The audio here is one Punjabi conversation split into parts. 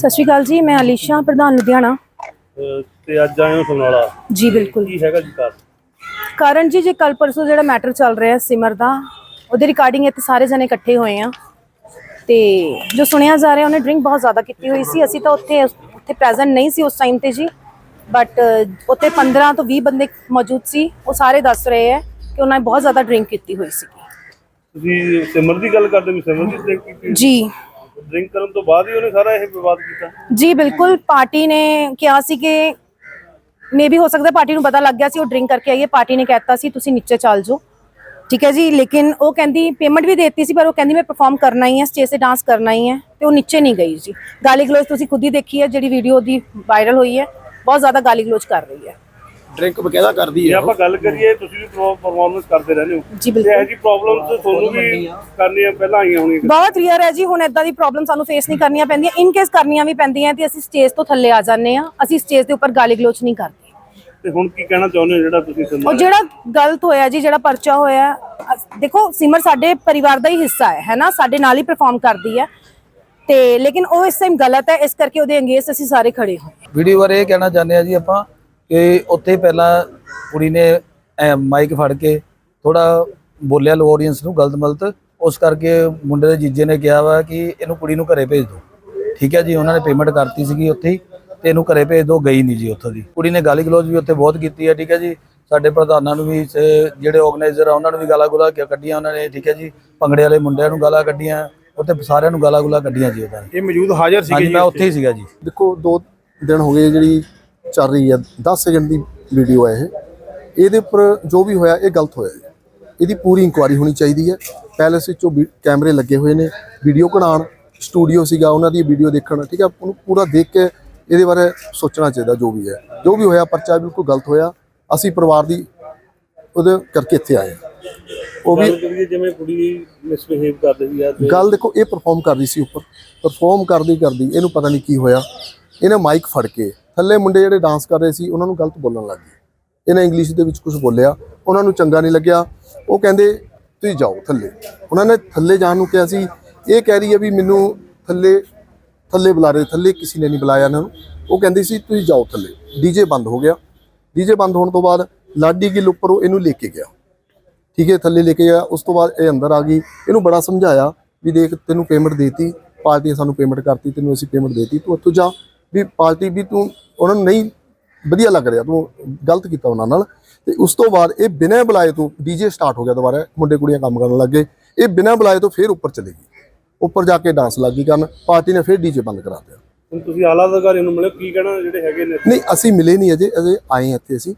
ਸਤਿ ਸ਼੍ਰੀ ਅਕਾਲ ਜੀ ਮੈਂ ਅਲੀਸ਼ਾ ਪ੍ਰਧਾਨ ਲੁਧਿਆਣਾ। ਤੇ ਅੱਜ ਆਏ ਹੋ ਸਮਰਾਲਾ ਜੀ ਬਿਲਕੁਲ। ਕੀ ਹੈਗਾ ਜੀ ਕਾਰ ਕਾਰਨ ਜੀ ਜੇ ਕੱਲ ਪਰਸੋਂ ਜਿਹੜਾ ਮੈਟਰ ਚੱਲ ਰਿਹਾ ਸਿਮਰ ਦਾ ਉਹਦੇ ਰਿਕਾਰਡਿੰਗ ਇੱਥੇ ਸਾਰੇ ਜਣੇ ਇਕੱਠੇ ਹੋਏ ਆ। ਤੇ ਜੋ ਸੁਣਿਆ ਜਾ ਰਿਹਾ ਉਹਨੇ ਡਰਿੰਕ ਬਹੁਤ ਜ਼ਿਆਦਾ ਕੀਤੀ ਹੋਈ ਸੀ। ਅਸੀਂ ਤਾਂ ਉੱਥੇ ਉੱਥੇ ਪ੍ਰੈਜ਼ੈਂਟ ਨਹੀਂ ਸੀ ਉਸ ਟਾਈਮ ਤੇ ਜੀ। ਬਟ ਉੱਥੇ 15 ਤੋਂ 20 ਬੰਦੇ ਮੌਜੂਦ ਸੀ। ਉਹ ਸਾਰੇ ਦੱਸ ਰਹੇ ਹੈ ਕਿ ਉਹਨਾਂ ਨੇ ਬਹੁਤ ਜ਼ਿਆਦਾ ਡਰਿੰਕ ਕੀਤੀ ਹੋਈ ਸੀ ਤੁਸੀਂ ਸਿਮਰ ਦੀ ਗੱਲ ਕਰਦੇ ਸਿਮਰ ਦੀ ਜੀ। ਡਰਿੰਕ ਕਰਨ ਤੋਂ ਬਾਅਦ ਹੀ ਉਹਨੇ ਸਾਰਾ ਇਹ ਵਿਵਾਦ ਕੀਤਾ। ਜੀ, ਬਿਲਕੁਲ। ਪਾਰਟੀ ਨੇ ਕਿਹਾ ਸੀ ਕਿ ਮੇਬੀ ਹੋ ਸਕਦਾ ਪਾਰਟੀ ਨੂੰ ਪਤਾ ਲੱਗ ਗਿਆ ਸੀ, ਉਹ ਡਰਿੰਕ ਕਰਕੇ ਆਈ ਹੈ। ਪਾਰਟੀ ਨੇ ਕਹਿਤਾ ਸੀ, ਤੁਸੀਂ ਨੀਚੇ ਚੱਲ ਜਾਓ। ਠੀਕ ਹੈ ਜੀ, ਲੇਕਿਨ ਉਹ ਕਹਿੰਦੀ ਪੇਮੈਂਟ ਵੀ ਦੇਤੀ ਸੀ, ਪਰ ਉਹ ਕਹਿੰਦੀ, ਮੈਂ ਪਰਫਾਰਮ ਕਰਨਾ ਹੀ ਹੈ ਸਟੇਜ ਤੇ ਡਾਂਸ ਕਰਨਾ ਹੀ ਹੈ। ਤੇ ਉਹ ਨੀਚੇ ਨਹੀਂ ਗਈ ਜੀ। ਗਾਲੀ ਗਲੋਚ ਤੁਸੀਂ ਖੁਦ ਹੀ ਦੇਖੀ ਹੈ, ਜਿਹੜੀ ਵੀਡੀਓ ਦੀ ਵਾਇਰਲ ਹੋਈ ਹੈ, ਬਹੁਤ ਜ਼ਿਆਦਾ ਗਾਲੀ ਗਲੋਚ ਕਰ ਰਹੀ ਹੈ। ਡਰਿੰਕ ਬਕਾਇਦਾ ਕਰਦੀ ਜੇ ਹੈ ਆਪਾਂ ਗੱਲ ਕਰੀਏ ਤੁਸੀਂ ਵੀ ਪਰਫਾਰਮੈਂਸ ਕਰਦੇ ਰਹਿੰਦੇ ਹੋ। ਜੀ ਤੇ ਇਹ ਬਿਲਕੁਲ ਜੀ ਪ੍ਰੋਬਲਮਸ ਤੁਹਾਨੂੰ ਵੀ ਕਰਨੀਆਂ ਪਹਿਲਾਂ ਆਈਆਂ ਹੋਣੀਆਂ। ਬਹੁਤ ਰੀਅਰ ਹੈ ਜੀ ਹੁਣ ਇਦਾਂ ਦੀ ਪ੍ਰੋਬਲਮ ਸਾਨੂੰ ਫੇਸ ਨਹੀਂ ਕਰਨੀਆਂ ਪੈਂਦੀਆਂ। ਇਨ ਕੇਸ ਕਰਨੀਆਂ ਵੀ ਪੈਂਦੀਆਂ ਤੇ ਅਸੀਂ ਸਟੇਜ ਤੋਂ ਥੱਲੇ ਆ ਜਾਂਦੇ ਆ ਅਸੀਂ ਸਟੇਜ ਦੇ ਉੱਪਰ ਗਾਲੀ ਗਲੋਚ ਨਹੀਂ ਕਰਦੇ। ਤੇ ਹੁਣ ਕੀ ਕਹਿਣਾ ਚਾਹੁੰਦੇ ਹੋ ਜਿਹੜਾ ਤੁਸੀਂ ਉਹ ਸਿਮਰ ਜਿਹੜਾ ਗਲਤ ਹੋਇਆ ਜੀ ਜਿਹੜਾ ਪਰਚਾ ਹੋਇਆ ਅਸ- ਦੇਖੋ ਸਿਮਰ ਸਾਡੇ ਪਰਿਵਾਰ ਦਾ ਹੀ ਹਿੱਸਾ ਹੈ ਹੈਨਾ ਸਾਡੇ ਨਾਲ ਹੀ ਪਰਫਾਰਮ ਕਰਦੀ ਹੈ। ਤੇ ਲੇਕਿਨ ਉਹ ਇਸ ਟਾਈਮ ਗਲਤ ਹੈ ਇਸ ਕਰਕੇ ਉਹਦੇ ਅੰਗੇਸ ਅਸੀਂ ਸਾਰੇ ਖੜੇ ਹੋਏ ਵੀਡੀਓ ਬਾਰੇ ਇਹ ਕਹਿਣਾ ਚਾਹੁੰਦੇ ਆ ਜੀ ਆਪਾਂ ਕਿ ਉੱਥੇ ਪਹਿਲਾਂ ਕੁੜੀ ਨੇ ਐ ਮਾਈਕ ਫੜ ਕੇ ਥੋੜਾ ਬੋਲਿਆ ਲੋ ਆਡੀਅנס ਨੂੰ ਗਲਤ ਮਲਤ ਉਸ ਕਰਕੇ ਮੁੰਡੇ ਦੇ ਜੀਜੇ ਨੇ ਕਿਹਾ ਵਾ ਕਿ ਇਹਨੂੰ ਕੁੜੀ ਨੂੰ ਘਰੇ ਭੇਜ ਦਿਓ ਠੀਕ ਹੈ ਜੀ ਉਹਨਾਂ ਨੇ ਪੇਮੈਂਟ ਕਰਤੀ ਸੀਗੀ ਉੱਥੇ ਹੀ ਤੇ ਇਹਨੂੰ ਘਰੇ ਭੇਜ ਦਿਓ ਗਈ ਨਹੀਂ ਜੀ ਉੱਥੋਂ ਦੀ। ਕੁੜੀ ਨੇ ਗਾਲੀ ਗਲੋਚ ਵੀ ਉੱਥੇ ਬਹੁਤ ਕੀਤੀ ਹੈ ਠੀਕ ਹੈ ਜੀ। ਸਾਡੇ ਪ੍ਰਧਾਨਾਂ ਨੂੰ ਵੀ ਜਿਹੜੇ ਆਰਗੇਨਾਈਜ਼ਰ ਆ ਉਹਨਾਂ ਨੂੰ ਵੀ ਗਾਲਾਂ ਗੁਲਾ ਕੱਢੀਆਂ ਉਹਨਾਂ ਨੇ ਠੀਕ ਹੈ ਜੀ। ਭੰਗੜੇ ਵਾਲੇ ਮੁੰਡਿਆਂ ਨੂੰ ਗਾਲਾਂ ਕੱਢੀਆਂ ਉੱਥੇ ਸਾਰਿਆਂ ਨੂੰ ਗਾਲਾਂ ਗੁਲਾ ਕੱਢੀਆਂ ਜੀ ਉਹਨਾਂ ਨੇ। ਇਹ ਮੌਜੂਦ ਹਾਜ਼ਰ ਸੀਗੇ ਹਾਂਜੀ ਜੀ ਮੈਂ ਉੱਥੇ ਹੀ ਸੀਗਾ ਜੀ। ਦੇਖੋ ਦੋ ਦਿਨ ਹੋ ਗਏ ਜਿਹੜੀ ਚੱਲ ਰਹੀ ਹੈ 10 ਸੈਕਿੰਡ ਦੀ ਵੀਡੀਓ ਹੈ ਇਹ। ਇਹਦੇ ਉੱਪਰ ਜੋ ਵੀ ਹੋਇਆ ਇਹ ਗਲਤ ਹੋਇਆ ਹੈ। ਇਹਦੀ ਪੂਰੀ ਇਨਕੁਆਰੀ ਹੋਣੀ ਚਾਹੀਦੀ ਹੈ। ਪੈਲਸ ਵਿੱਚੋਂ ਵੀ ਕੈਮਰੇ ਲੱਗੇ ਹੋਏ ਨੇ ਵੀਡੀਓ ਕਢਾਉਣ ਸਟੂਡੀਓ ਸੀਗਾ ਉਹਨਾਂ ਦੀ ਵੀਡੀਓ ਦੇਖਣ ਠੀਕ ਹੈ? ਉਹਨੂੰ ਪੂਰਾ ਦੇਖ ਕੇ ਇਹਦੇ ਬਾਰੇ ਸੋਚਣਾ ਚਾਹੀਦਾ ਜੋ ਵੀ ਹੈ। ਜੋ ਵੀ ਹੋਇਆ ਪਰਚਾ ਬਿਲਕੁਲ ਗਲਤ ਹੋਇਆ। ਅਸੀਂ ਪਰਿਵਾਰ ਦੀ ਉਹਦੇ ਕਰਕੇ ਇੱਥੇ ਆਏ ਹਾਂ। ਉਹ ਵੀ ਜਿਵੇਂ ਕੁੜੀ ਮਿਸਬਿਹੇਵ ਕਰ ਰਹੀ ਤੇ ਗੱਲ ਦੇਖੋ ਇਹ ਪਰਫਾਰਮ ਕਰ ਰਹੀ ਸੀ ਉੱਪਰ। ਪਰਫਾਰਮ ਕਰਦੀ ਕਰਦੀ ਇਹਨੂੰ ਪਤਾ ਨਹੀਂ ਕੀ ਹੋਇਆ। ਇਹਨੇ ਮਾਈਕ ਫੜ ਕੇ ਥੱਲੇ ਮੁੰਡੇ ਜਿਹੜੇ ਡਾਂਸ ਕਰ ਰਹੇ ਸੀ, ਉਹਨਾਂ ਨੂੰ ਗਲਤ ਬੋਲਣ ਲੱਗ ਗਈ ਇਹਨਾਂ ਇੰਗਲਿਸ਼ ਦੇ ਵਿੱਚ ਕੁਝ ਬੋਲਿਆ, ਉਹਨਾਂ ਨੂੰ ਚੰਗਾ ਨਹੀਂ ਲੱਗਿਆ। ਉਹ ਕਹਿੰਦੇ, ਤੁਸੀਂ ਜਾਓ ਥੱਲੇ। ਉਹਨਾਂ ਨੇ ਥੱਲੇ ਜਾਣ ਨੂੰ ਕਿਹਾ ਸੀ, ਇਹ ਕਹਿ ਰਹੀ ਹੈ ਵੀ ਮੈਨੂੰ ਥੱਲੇ ਥੱਲੇ ਬੁਲਾ ਰਹੇ, ਥੱਲੇ ਕਿਸੇ ਨੇ ਨਹੀਂ ਬੁਲਾਇਆ ਇਹਨਾਂ ਨੂੰ। ਉਹ ਕਹਿੰਦੀ ਸੀ, ਤੁਸੀਂ ਜਾਓ ਥੱਲੇ। ਡੀਜੇ ਬੰਦ ਹੋ ਗਿਆ। ਡੀਜੇ ਬੰਦ ਹੋਣ ਤੋਂ ਬਾਅਦ ਲਾਡੀ ਗਿੱਲ ਉੱਪਰ ਉਹ ਇਹਨੂੰ ਲੈ ਕੇ ਗਿਆ। ਠੀਕ ਹੈ, ਥੱਲੇ ਲੈ ਕੇ ਗਿਆ। ਉਸ ਤੋਂ ਬਾਅਦ ਇਹ ਅੰਦਰ ਆ ਗਈ। ਇਹਨੂੰ ਬੜਾ ਸਮਝਾਇਆ ਵੀ ਦੇਖ, ਤੈਨੂੰ ਪੇਮੈਂਟ ਦੇਤੀ ਪਾਰਟੀ ਨੇ ਸਾਨੂੰ ਪੇਮੈਂਟ ਕਰਤੀ, ਤੈਨੂੰ ਅਸੀਂ ਪੇਮੈਂਟ ਦੇਤੀ, ਤੂੰ ਉੱਥੋਂ ਜਾ। ਵੀ ਪਾਰਟੀ ਵੀ ਤੂੰ ਉਹਨਾਂ ਨੂੰ ਨਹੀਂ ਵਧੀਆ ਲੱਗ ਰਿਹਾ ਤੂੰ ਗਲਤ ਕੀਤਾ ਉਹਨਾਂ ਨਾਲ। ਤੇ ਉਸ ਤੋਂ ਬਾਅਦ ਇਹ ਬਿਨਾਂ ਬੁਲਾਏ ਤੋਂ ਡੀਜੇ ਸਟਾਰਟ ਹੋ ਗਿਆ ਦੁਬਾਰਾ ਮੁੰਡੇ ਕੁੜੀਆਂ ਕੰਮ ਕਰਨ ਲੱਗੇ ਇਹ ਬਿਨਾਂ ਬੁਲਾਏ ਤੋਂ ਫੇਰ ਉੱਪਰ ਚਲੇ ਗਈ ਉੱਪਰ ਜਾ ਕੇ ਡਾਂਸ ਲੱਗੀ ਕਰਨ ਪਾਰਟੀ ਨੇ ਫੇਰ ਡੀਜੇ ਬੰਦ ਕਰਾ ਦਿੱਤਾ। ਹੁਣ ਤੁਸੀਂ ਆਲਾ ਅਧਿਕਾਰੀ ਨੂੰ ਮਿਲੇ ਕੀ ਕਹਿਣਾ ਜਿਹੜੇ ਹੈਗੇ ਨੇ? ਨਹੀਂ ਅਸੀਂ ਮਿਲੇ ਨਹੀਂ ਅਜੇ ਅਜੇ ਆਏ ਇੱਥੇ ਅਸੀਂ।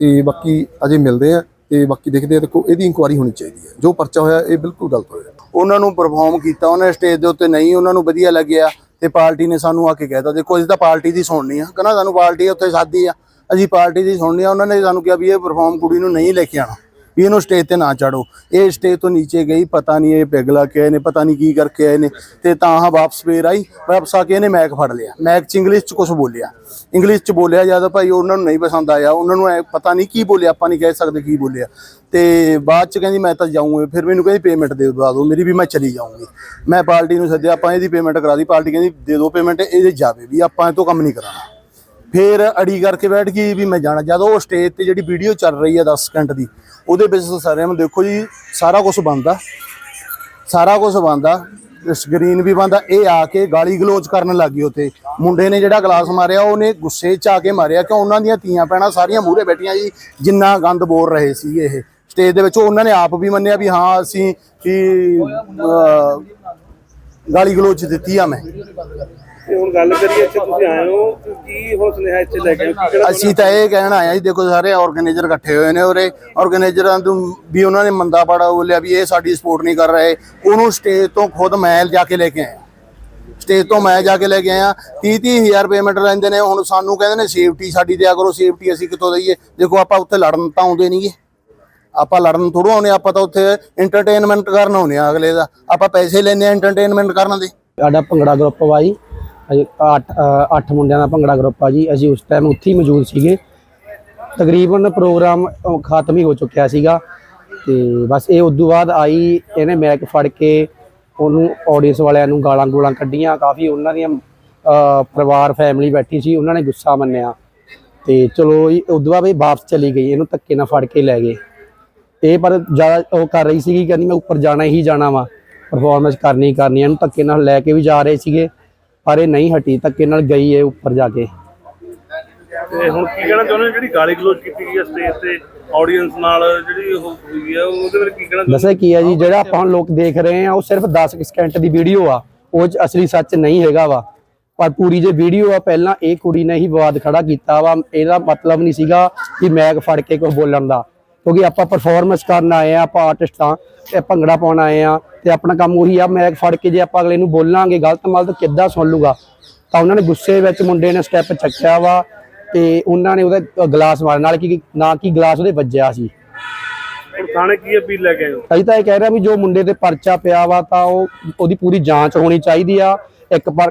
ਤੇ ਬਾਕੀ ਅਜੇ ਮਿਲਦੇ ਆ ਤੇ ਬਾਕੀ ਦੇਖਦੇ ਆ ਦੇਖੋ ਇਹਦੀ ਇਨਕੁਆਰੀ ਹੋਣੀ ਚਾਹੀਦੀ ਹੈ। ਜੋ ਪਰਚਾ ਹੋਇਆ ਇਹ ਬਿਲਕੁਲ ਗਲਤ ਹੋਇਆ। ਉਹਨਾਂ ਨੂੰ ਪਰਫਾਰਮ ਕੀਤਾ ਉਹਨੇ ਸਟੇਜ ਦੇ ਉੱਤੇ ਨਹੀਂ ਉਹਨਾਂ ਨੂੰ ਵਧੀਆ ਲੱਗਿਆ। ਤੇ ਪਾਰਟੀ ਨੇ ਸਾਨੂੰ ਆ ਕੇ ਕਹਿਤਾ, ਦੇਖੋ ਅਸੀਂ ਤਾਂ ਪਾਰਟੀ ਦੀ ਸੁਣਨੀ ਆ, ਕਹਿੰਦਾ ਸਾਨੂੰ ਪਾਰਟੀ ਉੱਥੇ ਸਾਦੀ ਆ, ਅਸੀਂ ਪਾਰਟੀ ਦੀ ਸੁਣਨੀ ਆ, ਉਹਨਾਂ ਨੇ ਸਾਨੂੰ ਕਿਹਾ ਵੀ ਇਹ ਪਰਫਾਰਮ ਕੁੜੀ ਨੂੰ ਨਹੀਂ ਲੈ ਕੇ ਆਣਾ ਵੀ ਇਹਨੂੰ ਸਟੇਜ ਤੇ ਨਾ ਚੜੋ। ਇਹ ਸਟੇਜ ਤੋਂ ਨੀਚੇ ਗਈ, ਪਤਾ ਨਹੀਂ ਇਹ ਪਿਗਲਾ ਕੇ ਆਏ ਨੇ, ਪਤਾ ਨਹੀਂ ਕੀ ਕਰਕੇ ਆਏ ਨੇ। ਤੇ ਤਾਂ ਹਾਂ ਵਾਪਸ ਫੇਰ ਆਈ, ਵਾਪਸ ਆ ਕੇ ਇਹਨੇ ਮੈਕ ਫੜ ਲਿਆ। ਮੈਕ ਚ ਇੰਗਲਿਸ਼ ਚ ਕੁਝ ਬੋਲਿਆ। ਇੰਗਲਿਸ਼ ਚ ਬੋਲਿਆ ਜ਼ਿਆਦਾ ਭਾਈ ਉਹਨਾਂ ਨੂੰ ਨਹੀਂ ਪਸੰਦ ਆਇਆ, ਉਹਨਾਂ ਨੂੰ ਐ ਪਤਾ ਨਹੀਂ ਕੀ ਬੋਲਿਆ, ਆਪਾਂ ਨਹੀਂ ਕਹਿ ਸਕਦੇ ਕੀ ਬੋਲਿਆ। ਤੇ ਬਾਅਦ ਚ ਕਹਿੰਦੀ ਮੈਂ ਤਾਂ ਜਾਊਂਗੀ, ਫਿਰ ਮੈਨੂੰ ਕਹਿੰਦੀ ਪੇਮੈਂਟ ਦੇ ਦਵਾ ਦਿਓ, ਮੇਰੀ ਵੀ ਮੈਂ ਚਲੀ ਜਾਊਂਗੀ। ਮੈਂ ਪਾਰਟੀ ਨੂੰ ਸੱਦਿਆ, ਆਪਾਂ ਇਹਦੀ ਪੇਮੈਂਟ ਕਰਾ ਦੀ ਪਾਰਟੀ ਕਹਿੰਦੀ ਦੇ ਦਿਓ ਪੇਮੈਂਟ ਇਹਦੇ ਜਾਵੇ ਵੀ ਆਪਾਂ ਇਹ ਤੋਂ ਕੰਮ ਨਹੀਂ ਕਰਾਉਣਾ। ਫਿਰ ਅੜੀ ਕਰਕੇ ਬੈਠ ਗਈ ਵੀ ਮੈਂ ਜਾਣਾ। ਜਦੋਂ ਉਹ ਸਟੇਜ ਤੇ ਜਿਹੜੀ ਵੀਡੀਓ ਚੱਲ ਰਹੀ ਹੈ 10 ਸਕਿੰਟ ਦੀ, ਉਹਦੇ ਵਿੱਚ ਸਾਰਿਆਂ ਨੂੰ ਦੇਖੋ ਜੀ, ਸਾਰਾ ਕੁਝ ਬੰਦਾ ਸਾਰਾ ਕੁਝ ਬੰਦਾ ਸਕਰੀਨ ਵੀ ਬੰਦਾ ਇਹ ਆ ਕੇ ਗਾਲੀ ਗਲੋਚ ਕਰਨ ਲੱਗ ਗਈ ਉੱਥੇ। ਮੁੰਡੇ ਨੇ ਜਿਹੜਾ ਗਲਾਸ ਮਾਰਿਆ, ਉਹਨੇ ਗੁੱਸੇ 'ਚ ਆ ਕੇ ਮਾਰਿਆ ਕਿ ਉਹਨਾਂ ਦੀਆਂ ਧੀਆਂ ਪੈਣਾ ਸਾਰੀਆਂ ਮੂਹਰੇ ਬੈਠੀਆਂ ਜੀ, ਜਿੰਨਾ ਗੰਦ ਬੋਲ ਰਹੇ ਸੀ ਇਹ। ਸਟੇਜ ਦੇ ਵਿੱਚ ਉਹਨਾਂ ਨੇ ਆਪ ਵੀ ਮੰਨਿਆ ਵੀ ਹਾਂ, ਅਸੀਂ ਵੀ ਗਾਲੀ ਗਲੋਚ ਦਿੱਤੀ ਆ ਮੈਂ। ਤੇ ਹੁਣ ਗੱਲ ਕਰੀਏ ਇੱਥੇ ਤੁਸੀਂ ਆਏ ਹੋ ਤੇ ਕੀ ਹੁਣ ਸੁਨੇਹਾ ਇੱਥੇ ਲੈ ਕੇ ਆਏ ਹੋ? ਕੀ ਕਹਿਣਾ ਅਸੀਂ ਤਾਂ ਇਹ ਕਹਿਣ ਆਇਆ ਜੀ ਦੇਖੋ ਸਾਰੇ ਆਰਗੇਨਾਈਜ਼ਰ ਇਕੱਠੇ ਹੋਏ ਨੇ ਉਰੇ। ਆਰਗੇਨਾਈਜ਼ਰਾਂ ਤੋਂ ਵੀ ਉਹਨਾਂ ਨੇ ਮੰਦਾ ਪਾੜਾ ਬੋਲਿਆ ਵੀ ਇਹ ਸਾਡੀ ਸਪੋਰਟ ਨਹੀਂ ਕਰ ਰਹੇ। ਉਹਨੂੰ ਸਟੇਜ ਤੋਂ ਖੁਦ ਮੈਂ ਜਾ ਕੇ ਲੈ ਕੇ ਆਇਆ ਸਟੇਜ ਤੋਂ ਮੈਂ ਜਾ ਕੇ ਲੈ ਕੇ ਆਇਆ 30 30000 ਪੇਮੈਂਟ ਲੈਂਦੇ ਨੇ। ਹੁਣ ਸਾਨੂੰ ਕਹਿੰਦੇ ਨੇ ਸੇਫਟੀ ਸਾਡੀ ਦਿਆ ਕਰੋ ਸੇਫਟੀ ਅਸੀਂ ਕਿੱਥੋਂ ਦਈਏ? ਦੇਖੋ ਆਪਾਂ ਉੱਥੇ ਲੜਨ ਤਾਂ ਆਉਂਦੇ ਨਹੀਂਗੇ ਆਪਾਂ ਲੜਨ ਥੋੜ੍ਹਾ ਆਉਂਦੇ ਆਪਾਂ ਤਾਂ ਉੱਥੇ ਐਂਟਰਟੇਨਮੈਂਟ ਕਰਨ ਆਉਂਦੇ ਆ ਅਗਲੇ ਦਾ। ਆਪਾਂ ਪੈਸੇ ਲੈਂਦੇ ਆ ਐਂਟਰਟੇਨਮੈਂਟ ਕਰਨ ਦੇ। ਸਾਡਾ ਭੰਗੜਾ ਗਰੁੱਪ ਵਾ ਜੀ। ਅਜੇ ਅੱਠ ਅ, ਅੱਠ ਮੁੰਡਿਆਂ ਦਾ ਭੰਗੜਾ ਗਰੁੱਪ ਆ ਜੀ। ਅਸੀਂ ਉਸ ਟਾਈਮ ਉੱਥੇ ਹੀ ਮੌਜੂਦ ਸੀਗੇ। ਤਕਰੀਬਨ ਪ੍ਰੋਗਰਾਮ ਖਤਮ ਹੀ ਹੋ ਚੁੱਕਿਆ ਸੀਗਾ। ਤੇ ਬਸ ਇਹ ਉਦੋਂ ਬਾਅਦ ਆਈ ਇਹਨੇ ਮੈਕ ਫੜ ਕੇ ਉਹਨੂੰ ਆਡੀਅנס ਵਾਲਿਆਂ ਨੂੰ ਗਾਲਾਂ ਗੋਲਾਂ ਕੱਢੀਆਂ। ਕਾਫੀ ਉਹਨਾਂ ਦੀਆਂ ਪਰਿਵਾਰ ਫੈਮਿਲੀ ਬੈਠੀ ਸੀ ਉਹਨਾਂ ਨੇ ਗੁੱਸਾ ਮੰਨਿਆ। ਤੇ ਚਲੋ ਇਹ ਉਦੋਂ ਬਾਅਦ ਇਹ ਵਾਪਸ ਚਲੀ ਗਈ ਇਹਨੂੰ ਧੱਕੇ ਨਾਲ ਫੜ ਕੇ ਲੈ ਗਏ। ਇਹ ਪਰ ਜ਼ਿਆਦਾ ਉਹ ਕਰ ਰਹੀ ਸੀਗੀ ਕਹਿੰਦੀ ਮੈਂ ਉੱਪਰ ਜਾਣਾ ਹੀ ਜਾਣਾ ਵਾ। ਪਰਫਾਰਮੈਂਸ ਕਰਨੀ ਕਰਨੀ ਇਹਨੂੰ ਧੱਕੇ ਨਾਲ ਲੈ ਕੇ ਵੀ ਜਾ ਰਹੇ ਸੀਗੇ। ਪਰ ਇਹ ਨਹੀਂ ਹਟੀ ਧੱਕੇ ਨਾਲ ਗਈ ਹੈ ਉੱਪਰ ਜਾ ਕੇ। ਤੇ ਹੁਣ ਕੀ ਕਹਿਣਾ ਚਾਹੁੰਦੇ ਹੋ? ਜਿਹੜੀ ਗਾਲੀ ਗਲੋਚ ਕੀਤੀ ਗਈ ਹੈ ਸਟੇਜ ਤੇ ਆਡੀਅנס ਨਾਲ ਜਿਹੜੀ ਉਹ ਹੋਈ ਹੈ ਉਹਦੇ ਬਾਰੇ ਕੀ ਕਹਿਣਾ ਚਾਹੁੰਦੇ ਦੱਸਿਆ ਕੀ ਹੈ ਜੀ? ਜਿਹੜਾ ਆਪਾਂ ਹੁਣ ਲੋਕ ਦੇਖ ਰਹੇ ਆ ਉਹ ਸਿਰਫ 10 ਕੁ ਸਕਿੰਟ ਦੀ ਵੀਡੀਓ ਆ। ਉਹ 'ਚ ਅਸਲੀ ਸੱਚ ਨਹੀਂ ਹੈਗਾ ਵਾ। ਪਰ ਪੂਰੀ ਜੇ ਵੀਡੀਓ ਆ ਪਹਿਲਾਂ ਇਹ ਕੁੜੀ ਨੇ ਹੀ ਵਿਵਾਦ ਖੜਾ ਕੀਤਾ ਵਾ। ਇਹਦਾ ਮਤਲਬ ਨਹੀਂ ਸੀਗਾ ਕਿ ਮੈਗ ਫੜ ਕੇ ਕੁਝ ਬੋਲਣ ਦਾ। ਕਿਉਂਕਿ ਆਪਾਂ ਪਰਫਾਰਮੈਂਸ ਕਰਨ ਆਏ ਆ ਆਪਾਂ ਆਰਟਿਸਟ ਆ ਤੇ ਭੰਗੜਾ ਪਾਉਣ ਆਏ ਆ ਤੇ ਆਪਣਾ ਕੰਮ ਉਹੀ ਆ ਮੈਗ ਫੜ ਕੇ ਜੇ ਆਪਾਂ ਅਗਲੇ ਨੂੰ ਬੋਲਾਂਗੇ ਗਲਤ ਮਲਤ ਕਿੱਦਾਂ ਸੁਣ ਲੂਗਾ? ਤਾਂ ਉਹਨਾਂ ਨੇ ਗੁੱਸੇ ਵਿੱਚ ਮੁੰਡੇ ਨੇ ਸਟੈਪ ਚੱਕਿਆ ਵਾ ਤੇ ਉਹਨਾਂ ਨੇ ਉਹਦਾ ਗਲਾਸ ਮਾਰਿਆ ਨਾਲ ਕਿ ਨਾ ਕਿ ਗਲਾਸ ਉਹਦੇ ਵੱਜਿਆ ਸੀ। ਥਾਣੇ ਕੀ ਅਪੀਲ ਲੈ ਕੇ ਆਏ ਹੋ? ਅਸੀਂ ਤਾਂ ਇਹ ਕਹਿ ਰਹੇ ਵੀ ਜੋ ਮੁੰਡੇ ਤੇ ਪਰਚਾ ਪਿਆ ਵਾ ਤਾਂ ਉਹ ਉਹਦੀ ਪੂਰੀ ਜਾਂਚ ਹੋਣੀ ਚਾਹੀਦੀ ਆ। ਇੱਕ ਪਰ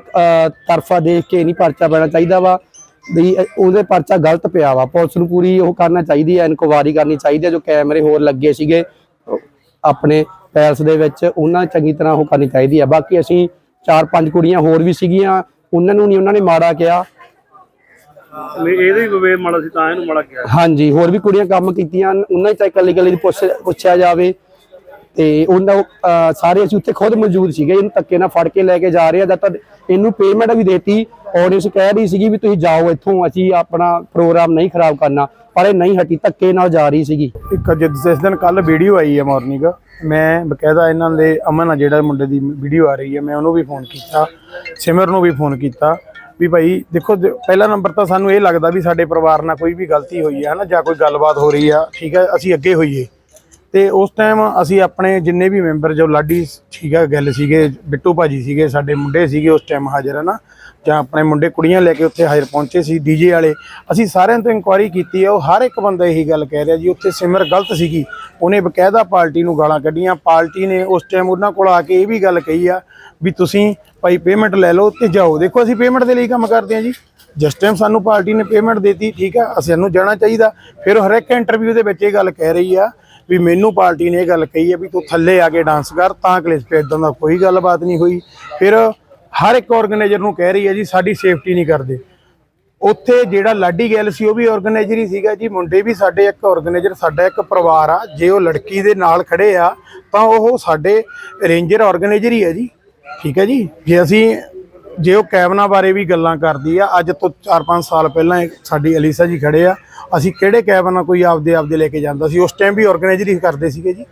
ਤਰਫਾ ਦੇਖ ਕੇ ਨਹੀਂ ਪਰਚਾ ਪੈਣਾ ਚਾਹੀਦਾ ਵਾ। ਵੀ ਉਹਦੇ ਪਰਚਾ ਗਲਤ ਪਿਆ ਵਾ। ਪੁਲਿਸ ਨੂੰ ਪੂਰੀ ਉਹ ਕਰਨਾ ਚਾਹੀਦੀ ਹੈ ਇਨਕੁਆਰੀ ਕਰਨੀ ਚਾਹੀਦੀ ਹੈ ਜੋ ਕੈਮਰੇ ਹੋਰ ਲੱਗੇ ਸੀਗੇ ਆਪਣੇ ਪੈਲਸ ਦੇ ਵਿੱਚ ਉਹਨਾਂ ਚੰਗੀ ਤਰ੍ਹਾਂ ਉਹ ਕਰਨੀ ਚਾਹੀਦੀ ਹੈ। ਬਾਕੀ ਅਸੀਂ ਚਾਰ ਪੰਜ ਕੁੜੀਆਂ ਹੋਰ ਵੀ ਸੀਗੀਆਂ ਉਹਨਾਂ ਨੂੰ ਨਹੀਂ ਉਹਨਾਂ ਨੇ ਮਾੜਾ ਕਿਹਾ। ਨਹੀਂ ਇਹਦੇ ਹੀ ਵਿਵੇਕ ਮਾੜਾ ਸੀ ਤਾਂ ਇਹਨੂੰ ਮਾੜਾ ਕਿਹਾ। ਹਾਂਜੀ ਹੋਰ ਵੀ ਕੁੜੀਆਂ ਕੰਮ ਕੀਤੀਆਂ ਉਹਨਾਂ ਚ ਇਕੱਲੀ ਇਕੱਲੀ ਪੁੱਛ ਪੁੱਛਿਆ ਜਾਵੇ। ਤੇ ਉਹਨਾਂ ਅਹ, ਸਾਰੇ ਅਸੀਂ ਉੱਥੇ ਖੁਦ ਮੌਜੂਦ ਸੀਗੇ ਇਹਨੂੰ ਧੱਕੇ ਨਾਲ ਫੜ ਕੇ ਲੈ ਕੇ ਜਾ ਰਹੇ ਆ ਜਦ ਤੱਕ ਇਹਨੂੰ ਪੇਮੈਂਟ ਵੀ ਦੇਤੀ ਆਡੀਅנס ਕਹਿ ਰਹੀ ਸੀਗੀ ਵੀ ਤੁਸੀਂ ਜਾਓ ਇੱਥੋਂ ਅਸੀਂ ਆਪਣਾ ਪ੍ਰੋਗਰਾਮ ਨਹੀਂ ਖਰਾਬ ਕਰਨਾ ਪਰ ਇਹ ਨਹੀਂ ਹਟੀ ਧੱਕੇ ਨਾਲ ਜਾ ਰਹੀ ਸੀਗੀ। ਇੱਕ ਜਿ- ਜਿਸ ਦਿਨ ਕੱਲ ਵੀਡੀਓ ਆਈ ਹੈ ਮਾਰਨਿੰਗ ਮੈਂ ਬਕਾਇਦਾ ਇਹਨਾਂ ਦੇ ਅਮਨ ਆ ਜਿਹੜਾ ਮੁੰਡੇ ਦੀ ਵੀਡੀਓ ਆ ਰਹੀ ਹੈ ਮੈਂ ਉਹਨੂੰ ਵੀ ਫੋਨ ਕੀਤਾ ਸਿਮਰ ਨੂੰ ਵੀ ਫੋਨ ਕੀਤਾ ਵੀ ਭਾਈ ਦੇਖੋ ਜ- ਪਹਿਲਾ ਨੰਬਰ ਤਾਂ ਸਾਨੂੰ ਇਹ ਲੱਗਦਾ ਵੀ ਸਾਡੇ ਪਰਿਵਾਰ ਨਾਲ ਕੋਈ ਵੀ ਗਲਤੀ ਹੋਈ ਹੈ ਹਨਾ ਜਾਂ ਕੋਈ ਗੱਲਬਾਤ ਹੋ ਰਹੀ ਆ ਠੀਕ ਹੈ ਅਸੀਂ ਅੱਗੇ ਹੋਈਏ। ਤੇ ਉਸ ਟਾਈਮ ਅਸੀਂ ਆਪਣੇ ਜਿੰਨੇ ਵੀ ਮੈਂਬਰ ਜੋ ਲਾਡੀ ਠੀਕ ਹੈ ਗੱਲ ਸੀਗੇ, ਬਿੱਟੂ ਭਾਜੀ ਸੀਗੇ, ਸਾਡੇ ਮੁੰਡੇ ਸੀਗੇ ਉਸ ਟਾਈਮ ਹਾਜ਼ਰ ਹੈ ਨਾ ਜਾਂ ਆਪਣੇ ਮੁੰਡੇ ਕੁੜੀਆਂ ਲੈ ਕੇ ਉੱਥੇ ਹਾਜ਼ਰ ਪਹੁੰਚੇ ਸੀ ਡੀਜੇ ਵਾਲੇ। ਅਸੀਂ ਸਾਰਿਆਂ ਤੋਂ ਇਨਕੁਆਇਰੀ ਕੀਤੀ ਹੈ ਉਹ ਹਰ ਇੱਕ ਬੰਦਾ ਇਹੀ ਗੱਲ ਕਹਿ ਰਿਹਾ ਜੀ, ਉੱਥੇ ਸਿਮਰ ਗਲਤ ਸੀਗੀ। ਉਹਨੇ ਬਕਾਇਦਾ ਪਾਰਟੀ ਨੂੰ ਗਾਲਾਂ ਕੱਢੀਆਂ। ਪਾਰਟੀ ਨੇ ਉਸ ਟਾਈਮ ਉਹਨਾਂ ਕੋਲ ਆ ਕੇ ਇਹ ਵੀ ਗੱਲ ਕਹੀ ਆ ਵੀ ਤੁਸੀਂ ਭਾਈ ਪੇਮੈਂਟ ਲੈ ਲਓ ਤੇ ਜਾਓ। ਦੇਖੋ ਅਸੀਂ ਪੇਮੈਂਟ ਦੇ ਲਈ ਕੰਮ ਕਰਦੇ ਹਾਂ ਜੀ। ਜਿਸ ਟਾਈਮ ਸਾਨੂੰ ਪਾਰਟੀ ਨੇ ਪੇਮੈਂਟ ਦਿੱਤੀ, ਠੀਕ ਆ, ਅਸੀਂ ਨੂੰ ਜਾਣਾ ਚਾਹੀਦਾ। ਫਿਰ ਉਹ ਹਰ ਇੱਕ ਇੰਟਰਵਿਊ ਦੇ ਵਿੱਚ ਇਹ ਗੱਲ ਕਹਿ ਰਹੀ ਆ ਵੀ ਮੈਨੂੰ ਪਾਰਟੀ ਨੇ ਇਹ ਗੱਲ ਕਹੀ ਹੈ ਵੀ ਤੂੰ ਥੱਲੇ ਆ ਕੇ ਡਾਂਸ ਕਰ, ਤਾਂ ਕਲੇਸ਼ ਪਿਆ ਇਦਾਂ ਦਾ ਕੋਈ ਗੱਲਬਾਤ ਨਹੀਂ ਹੋਈ। ਫਿਰ ਹਰ ਇੱਕ ਆਰਗੇਨਾਈਜ਼ਰ ਨੂੰ ਕਹਿ ਰਹੀ ਹੈ ਜੀ, ਸਾਡੀ ਸੇਫਟੀ ਨਹੀਂ ਕਰਦੇ। ਉੱਥੇ ਜਿਹੜਾ ਲਾਡੀ ਗੈਲ ਸੀ, ਉਹ ਵੀ ਆਰਗੇਨਾਈਜ਼ਰ ਹੀ ਸੀਗਾ ਜੀ, ਮੁੰਡੇ ਵੀ ਸਾਡੇ ਇੱਕ ਆਰਗੇਨਾਈਜ਼ਰ ਸਾਡਾ ਇੱਕ ਪਰਿਵਾਰ ਆ। ਜੇ ਉਹ ਲੜਕੀ ਦੇ ਨਾਲ ਖੜੇ ਆ, ਤਾਂ ਉਹ ਸਾਡੇ ਰੇਂਜਰ ਆਰਗੇਨਾਈਜ਼ਰ ਹੀ ਹੈ ਜੀ। ਠੀਕ ਹੈ ਜੀ? ਜੇ ਅਸੀਂ ਜੇ ਉਹ ਕੈਬਨਾ ਬਾਰੇ ਵੀ ਗੱਲਾਂ ਕਰਦੀ ਆ, ਅੱਜ ਤੋਂ 4-5 ਸਾਲ ਪਹਿਲਾਂ ਇਹ ਸਾਡੀ ਅਲੀਸਾ ਜੀ ਖੜੇ ਆ। ਅਸੀਂ ਕਿਹੜੇ ਕੈਬਨਾ ਕੋਈ ਆਪਦੇ ਆਪਦੇ ਲੈ ਕੇ ਜਾਂਦਾ ਸੀ? ਉਸ ਟਾਈਮ ਵੀ ਆਰਗੇਨਾਈਜ਼ਰ ਹੀ ਕਰਦੇ ਸੀਗੇ ਜੀ।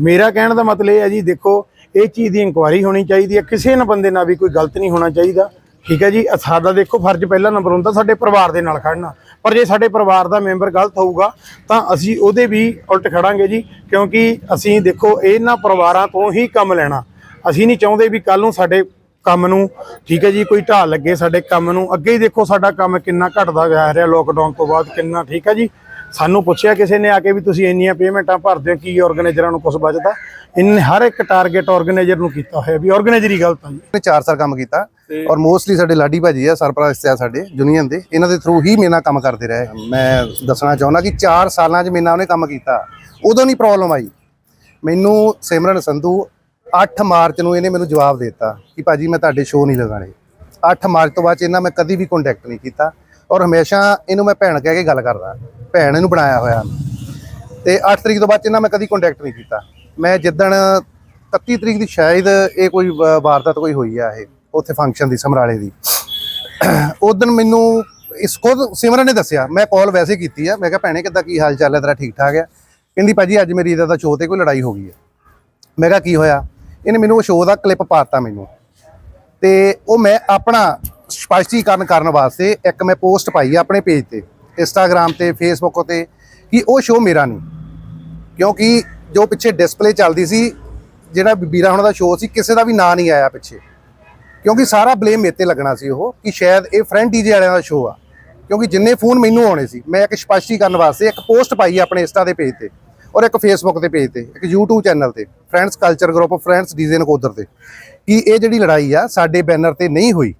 ਮੇਰਾ ਕਹਿਣ ਦਾ ਮਤਲਬ ਇਹ ਹੈ ਜੀ, ਦੇਖੋ, ਇਹ ਚੀਜ਼ ਦੀ ਇਨਕੁਆਇਰੀ ਹੋਣੀ ਚਾਹੀਦੀ ਹੈ ਕਿਸੇ ਨਾ ਬੰਦੇ ਨਾਲ ਵੀ ਕੋਈ ਗਲਤ ਨਹੀਂ ਹੋਣਾ ਚਾਹੀਦਾ। ਠੀਕ ਹੈ ਜੀ? ਸਾਡਾ ਦੇਖੋ, ਫਰਜ਼ ਪਹਿਲਾ ਨੰਬਰ ਹੁੰਦਾ ਸਾਡੇ ਪਰਿਵਾਰ ਦੇ ਨਾਲ ਖੜਨਾ ਪਰ ਜੇ ਸਾਡੇ ਪਰਿਵਾਰ ਦਾ ਮੈਂਬਰ ਗਲਤ ਹੋਊਗਾ, ਤਾਂ ਅਸੀਂ ਉਹਦੇ ਵੀ ਉਲਟ ਖੜਾਂਗੇ ਜੀ। ਕਿਉਂਕਿ ਅਸੀਂ ਦੇਖੋ, ਇਹਨਾਂ ਪਰਿਵਾਰਾਂ ਤੋਂ ਹੀ ਕੰਮ ਲੈਣਾ। ਅਸੀਂ ਨਹੀਂ ਚਾਹੁੰਦੇ ਵੀ ਕੱਲ ਨੂੰ ਸਾਡੇ ਕੰਮ ਨੂੰ ਠੀਕ ਹੈ ਜੀ ਕੋਈ ਢਾਲ ਲੱਗੇ ਸਾਡੇ ਕੰਮ ਨੂੰ ਅੱਗੇ ਹੀ ਦੇਖੋ ਸਾਡਾ ਕੰਮ ਕਿੰਨਾ ਘਟਦਾ ਜਾ ਰਿਹਾ ਲੋਕਡਾਊਨ ਤੋਂ ਬਾਅਦ ਕਿੰਨਾ ਠੀਕ ਹੈ ਜੀ। ਸਾਨੂੰ ਪੁੱਛਿਆ ਕਿਸੇ ਨੇ ਆ ਕੇ ਵੀ ਤੁਸੀਂ ਇੰਨੀਆਂ ਪੇਮੈਂਟਾਂ ਭਰਦੇ ਹੋ ਕੀ ਆਰਗੇਨਾਈਜ਼ਰਾਂ ਨੂੰ ਕੁਝ ਬਚਦਾ? ਇਹਨੇ ਹਰ ਇੱਕ ਟਾਰਗੇਟ ਆਰਗੇਨਾਈਜ਼ਰ ਨੂੰ ਕੀਤਾ ਹੋਇਆ ਵੀ ਆਰਗੇਨਾਈਜ਼ਰ ਹੀ ਗਲਤ ਆ ਜੀ। ਨੇ 4 ਸਾਲ ਕੰਮ ਕੀਤਾ ਔਰ ਮੋਸਟਲੀ ਸਾਡੇ ਲਾਡੀ ਭਾਜੀ ਆ ਸਰਪ੍ਰਸਤ ਆ ਸਾਡੇ ਯੂਨੀਅਨ ਦੇ ਇਹਨਾਂ ਦੇ ਥਰੂ ਹੀ ਮੇਰੇ ਨਾਲ ਕੰਮ ਕਰਦੇ ਰਹੇ। ਮੈਂ ਦੱਸਣਾ ਚਾਹੁੰਦਾ ਕਿ 4 ਸਾਲਾਂ 'ਚ ਮੇਰੇ ਨਾਲ ਉਹਨੇ ਕੰਮ ਕੀਤਾ। ਉਦੋਂ ਨਹੀਂ ਪ੍ਰੋਬਲਮ ਆਈ। ਮੈਨੂੰ ਸਿਮਰਨ ਸੰਧੂ 8 ਮਾਰਚ ਨੂੰ ਇਹਨੇ ਮੈਨੂੰ ਜਵਾਬ ਦਿੱਤਾ ਕਿ ਭਾਜੀ ਮੈਂ ਤੁਹਾਡੇ ਸ਼ੋਅ ਨਹੀਂ ਲਗਾਣੇ। 8 ਮਾਰਚ ਤੋਂ ਬਾਅਦ 'ਚ ਇਹਨਾਂ ਮੈਂ ਕਦੀ ਵੀ ਕੰਟੈਕਟ ਨਹੀਂ ਕੀਤਾ ਔਰ ਹਮੇਸ਼ਾ ਇਹਨੂੰ ਮੈਂ ਭੈਣ ਕਹਿ ਕੇ ਗੱਲ ਕਰਦਾ। ਭੈਣ ਇਹਨੂੰ ਬਣਾਇਆ ਹੋਇਆ। ਤੇ 8 ਤਰੀਕ ਤੋਂ ਬਾਅਦ 'ਚ ਇਹਨਾਂ ਮੈਂ ਕਦੀ ਕੰਟੈਕਟ ਨਹੀਂ ਕੀਤਾ। ਮੈਂ ਜਿੱਦਣ 31 ਤਰੀਕ ਦੀ ਸ਼ਾਇਦ ਇਹ ਕੋਈ ਵਾ- ਵਾਰਦਾਤ ਕੋਈ ਹੋਈ ਆ ਇਹ, ਉੱਥੇ ਫੰਕਸ਼ਨ ਦੀ, ਸਮਰਾਲੇ ਦੀ। ਉਦੋਂ ਮੈਨੂੰ ਇਸ ਖੁਦ ਸਿਮਰਨ ਨੇ ਦੱਸਿਆ। ਮੈਂ ਕਾਲ ਵੈਸੇ ਕੀਤੀ ਆ। ਮੈਂ ਕਿਹਾ, ਭੈਣੇ, ਕਿੱਦਾਂ, ਕੀ ਹਾਲ ਚਾਲ ਹੈ? ਤੇਰਾ ਠੀਕ ਠਾਕ ਆ ਕਹਿੰਦੀ, ਭਾਜੀ, ਅੱਜ ਮੇਰੀ ਇਹਦਾ ਦਾ ਸ਼ੋਅ ਤੇ ਕੋਈ ਲੜਾਈ ਹੋ ਗਈ ਹੈ। ਮੈਂ ਕਿਹਾ, ਕੀ ਹੋਇਆ? ਇਹਨੇ ਮੈਨੂੰ ਉਹ ਸ਼ੋਅ ਦਾ ਕਲਿੱਪ ਪਾਤਾ ਮੈਨੂੰ। ਤੇ ਉਹ ਮੈਂ ਆਪਣਾ ਸਪਸ਼ਟੀਕਰਨ ਕਰਨ ਵਾਸਤੇ ਇੱਕ ਮੈਂ ਪੋਸਟ ਪਾਈ ਆ ਆਪਣੇ ਪੇਜ ਤੇ ਇੰਸਟਾਗ੍ਰam ਤੇ ਫੇਸਬੁੱਕ ਤੇ, ਕਿ ਉਹ ਸ਼ੋਅ ਮੇਰਾ ਨਹੀਂ। ਕਿਉਂਕਿ ਜੋ ਪਿੱਛੇ ਡਿਸਪਲੇ ਚੱਲਦੀ ਸੀ, ਜਿਹੜਾ ਵੀਰਾ ਹੁਣ ਦਾ ਸ਼ੋਅ ਸੀ, ਕਿਸੇ ਦਾ ਵੀ ਨਾਂ ਨਹੀਂ ਆਇਆ ਪਿੱਛੇ। ਕਿਉਂਕਿ ਸਾਰਾ ਬਲੇਮ ਮੇਰੇ ਤੇ ਲੱਗਣਾ ਸੀ ਉਹ, ਕਿ ਸ਼ਾਇਦ ਇਹ ਫਰੈਂਡ ਡੀਜੇ ਵਾਲਿਆਂ ਦਾ ਸ਼ੋਅ ਆ। ਕਿਉਂਕਿ ਜਿੰਨੇ ਫੋਨ ਮੈਨੂੰ ਆਉਣੇ ਸੀ, ਮੈਂ ਇੱਕ ਸਪਸ਼ਟੀਕਰਨ ਵਾਸਤੇ ਇੱਕ ਪੋਸਟ ਪਾਈ ਆਪਣੇ ਇੰਸਟਾ ਦੇ ਪੇਜ ਤੇ। ਔਰ ਇੱਕ ਫੇਸਬੁੱਕ ਦੇ ਪੇਜ ਤੇ, ਇੱਕ YouTube ਚੈਨਲ ਤੇ friends culture group friends DJ Nakodar ਤੇ, ਕਿ ਇਹ ਜਿਹੜੀ ਲੜਾਈ ਆ, ਸਾਡੇ ਬੈਨਰ ਤੇ ਨਹੀਂ ਹੋਈ।